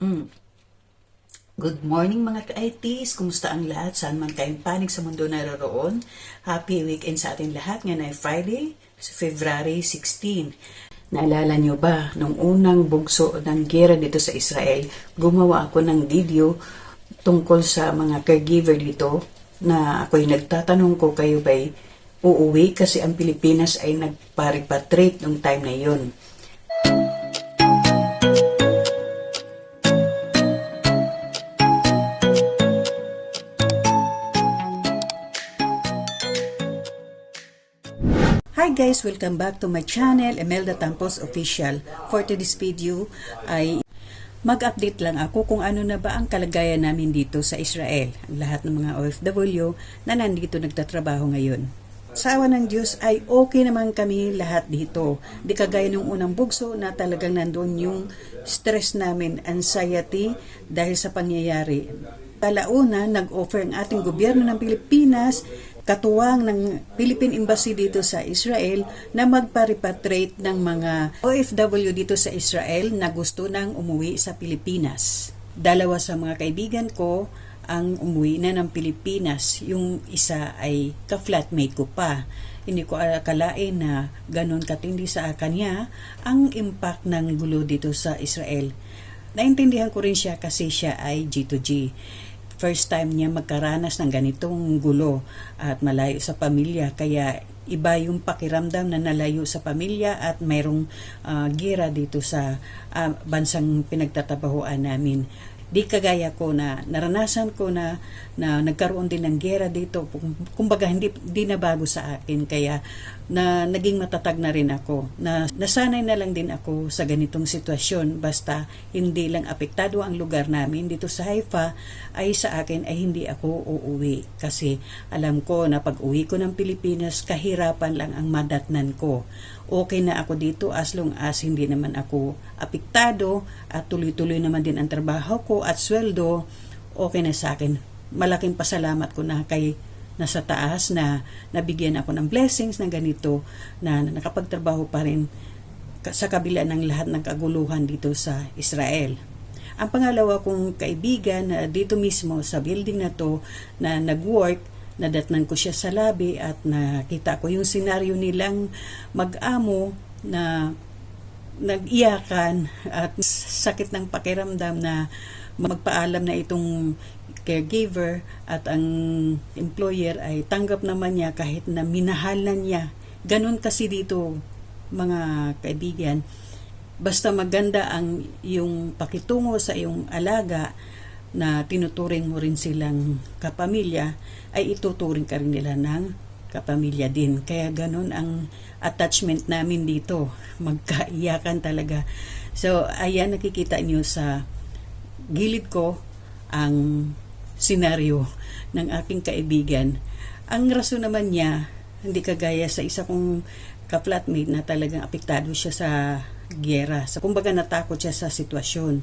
Mm. Good morning mga ka-ITs. Kumusta ang lahat? Saan man kayong panig sa mundo naroroon? Happy weekend sa ating lahat. Ngayon ay Friday, February 16. Naalala nyo ba, nung unang bugso ng gera dito sa Israel, gumawa ako ng video tungkol sa mga caregiver dito na ako'y nagtatanong ko kayo ba'y uuwi kasi ang Pilipinas ay nagpa-repatriate nung time na yon. Hi guys! Welcome back to my channel, Emelda Tampos Official. For today's video ay mag-update lang ako kung ano na ba ang kalagayan namin dito sa Israel. Ang lahat ng mga OFW na nandito nagtatrabaho ngayon. Sa awa ng Diyos ay okay naman kami lahat dito. Di kagaya nung unang bugso na talagang nandoon yung stress namin, anxiety dahil sa pangyayari. Kalauna, nag-offer ang ating gobyerno ng Pilipinas katuwang ng Philippine Embassy dito sa Israel na magpa-repatriate ng mga OFW dito sa Israel na gusto nang umuwi sa Pilipinas. Dalawa sa mga kaibigan ko ang umuwi na ng Pilipinas. Yung isa ay ka-flatmate ko pa. Hindi ko akalain na ganun katindi sa kanya ang impact ng gulo dito sa Israel. Naintindihan ko rin siya kasi siya ay G2G first time niya magkaranas ng ganitong gulo at malayo sa pamilya. Kaya iba yung pakiramdam na nalayo sa pamilya at mayroong uh, gira dito sa uh, bansang pinagtatabahuan namin di kagaya ko na naranasan ko na na nagkaroon din ng gera dito. Kumbaga hindi di na bago sa akin. Kaya na naging matatag na rin ako. Na nasanay na lang din ako sa ganitong sitwasyon. Basta hindi lang apektado ang lugar namin. Dito sa Haifa ay sa akin ay hindi ako uuwi. Kasi alam ko na pag uwi ko ng Pilipinas kahirapan lang ang madatnan ko. Okay na ako dito as long as hindi naman ako apektado at tuloy-tuloy naman din ang trabaho ko at sweldo, okay na sa akin. Malaking pasalamat ko na kay nasa taas na nabigyan ako ng blessings na ganito na nakapagtrabaho pa rin sa kabila ng lahat ng kaguluhan dito sa Israel. Ang pangalawa kong kaibigan na dito mismo sa building na to na nag-work, nadatnan ko siya sa labi at nakita ko yung senaryo nilang mag-amo na nag-iyakan at sakit ng pakiramdam na magpaalam na itong caregiver at ang employer ay tanggap naman niya kahit na minahalan niya. Ganon kasi dito mga kaibigan. Basta maganda ang yung pakitungo sa iyong alaga na tinuturing mo rin silang kapamilya, ay ituturing ka rin nila ng kapamilya din. Kaya ganun ang attachment namin dito. Magkaiyakan talaga. So, ayan nakikita nyo sa gilid ko ang senaryo ng aking kaibigan. Ang rason naman niya, hindi kagaya sa isa kong ka-flatmate na talagang apektado siya sa gera. So, kumbaga natakot siya sa sitwasyon.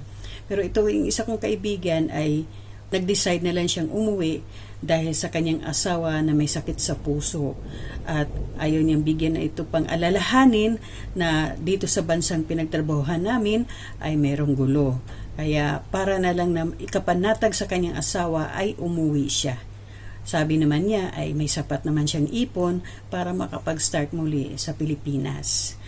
Pero ito, yung isa kong kaibigan ay nag-decide na lang siyang umuwi dahil sa kanyang asawa na may sakit sa puso. At ayaw niyang bigyan na ito pang alalahanin na dito sa bansang pinagtrabahuhan namin ay merong gulo. Kaya para na lang na ikapanatag sa kanyang asawa ay umuwi siya. Sabi naman niya ay may sapat naman siyang ipon para makapag-start muli sa Pilipinas.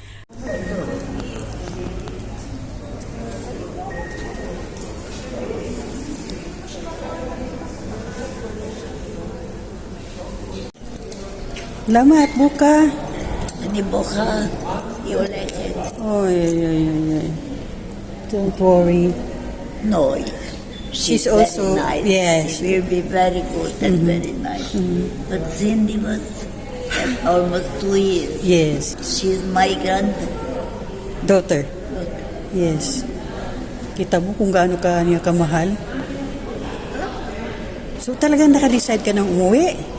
Salamat, Buka. Ani Buka, you like it? Oh, yeah, yeah, yeah, yeah. Don't worry. No, she's, she's also nice. Yes, she will be very good and mm -hmm. very nice. Mm -hmm. But Cindy was almost two years. Yes. She's my granddaughter. Daughter. Yes. Kita mo kung gaano ka niya kamahal. So talagang nakadecide ka ng umuwi.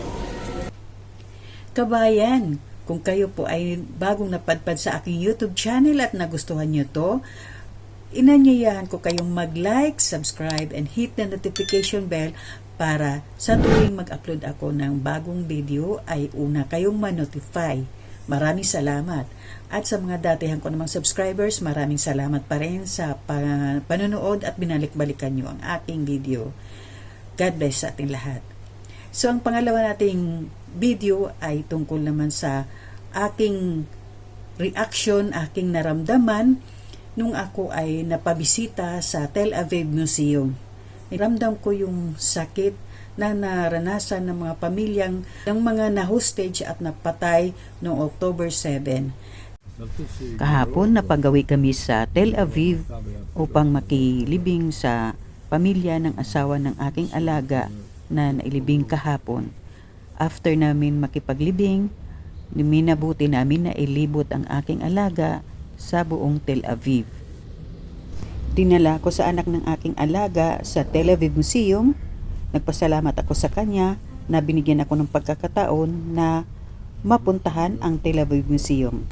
Kabayan, kung kayo po ay bagong napadpad sa aking YouTube channel at nagustuhan nyo to, inanyayahan ko kayong mag-like, subscribe, and hit the notification bell para sa tuwing mag-upload ako ng bagong video ay una kayong ma-notify. Maraming salamat. At sa mga datihan ko namang subscribers, maraming salamat pa rin sa pa- panonood at binalik-balikan nyo ang aking video. God bless sa ating lahat. So, ang pangalawa nating video ay tungkol naman sa aking reaction, aking naramdaman nung ako ay napabisita sa Tel Aviv Museum. Ramdam ko yung sakit na naranasan ng mga pamilyang ng mga na-hostage at napatay noong October 7. Kahapon napagawi kami sa Tel Aviv upang makilibing sa pamilya ng asawa ng aking alaga na nailibing kahapon. After namin makipaglibing, minabuti namin na ilibot ang aking alaga sa buong Tel Aviv. Dinala ko sa anak ng aking alaga sa Tel Aviv Museum. Nagpasalamat ako sa kanya na binigyan ako ng pagkakataon na mapuntahan ang Tel Aviv Museum.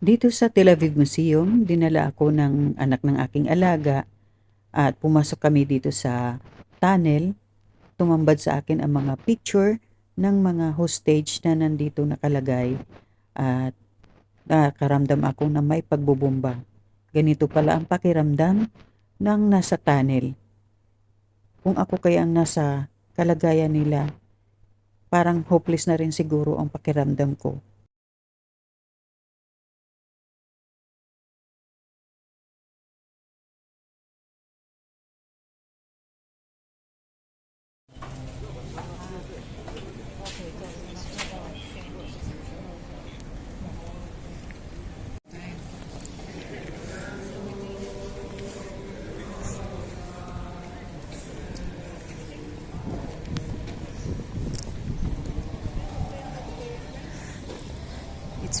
Dito sa Tel Aviv Museum, dinala ako ng anak ng aking alaga at pumasok kami dito sa tunnel. Tumambad sa akin ang mga picture ng mga hostage na nandito nakalagay at nakaramdam ako na may pagbubomba. Ganito pala ang pakiramdam ng nasa tunnel. Kung ako kaya ang nasa kalagayan nila, parang hopeless na rin siguro ang pakiramdam ko.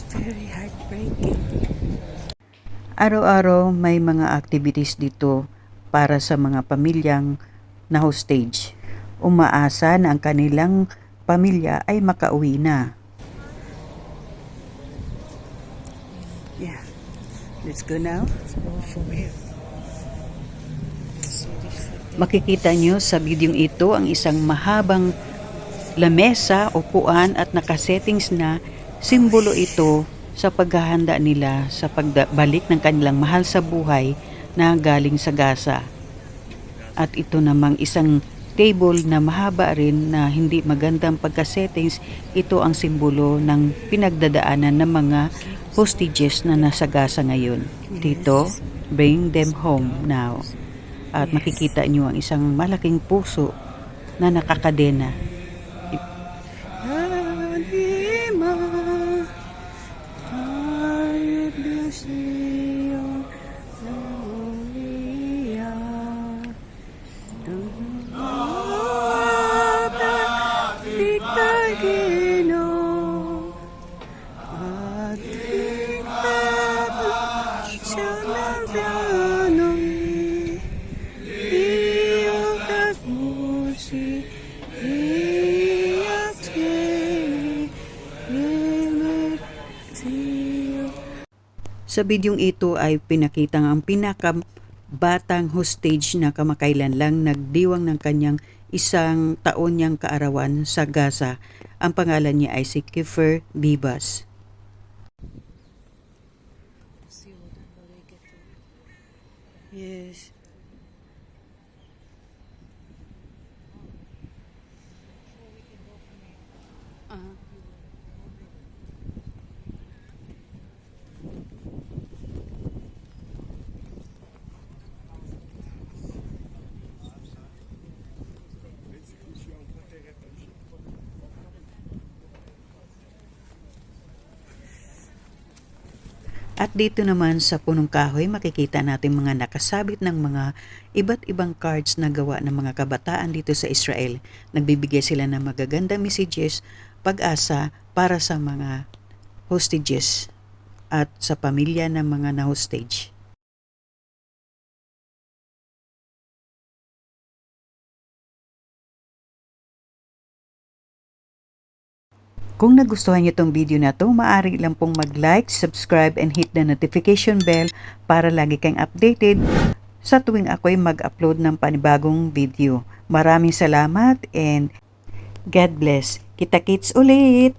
It's very heartbreaking. Araw-araw may mga activities dito para sa mga pamilyang na hostage. Umaasa na ang kanilang pamilya ay makauwi na. Yeah. Let's go now. Makikita nyo sa bidyong ito ang isang mahabang lamesa, upuan at nakasettings na simbolo ito sa paghahanda nila sa pagbalik ng kanilang mahal sa buhay na galing sa Gaza. At ito namang isang table na mahaba rin na hindi magandang pagka-settings, ito ang simbolo ng pinagdadaanan ng mga hostages na nasa Gaza ngayon. Dito, bring them home now. At makikita nyo ang isang malaking puso na nakakadena. Sa bidyong ito ay pinakitang ang pinaka batang hostage na kamakailan lang nagdiwang ng kanyang isang taon niyang kaarawan sa Gaza. Ang pangalan niya ay si Kiefer Bibas. Yes. At dito naman sa punong kahoy, makikita natin mga nakasabit ng mga iba't ibang cards na gawa ng mga kabataan dito sa Israel. Nagbibigay sila ng magagandang messages, pag-asa para sa mga hostages at sa pamilya ng mga na-hostage. Kung nagustuhan niyo tong video na to, maaari lang pong mag-like, subscribe, and hit the notification bell para lagi kang updated sa tuwing ako'y mag-upload ng panibagong video. Maraming salamat and God bless. Kita-kits ulit!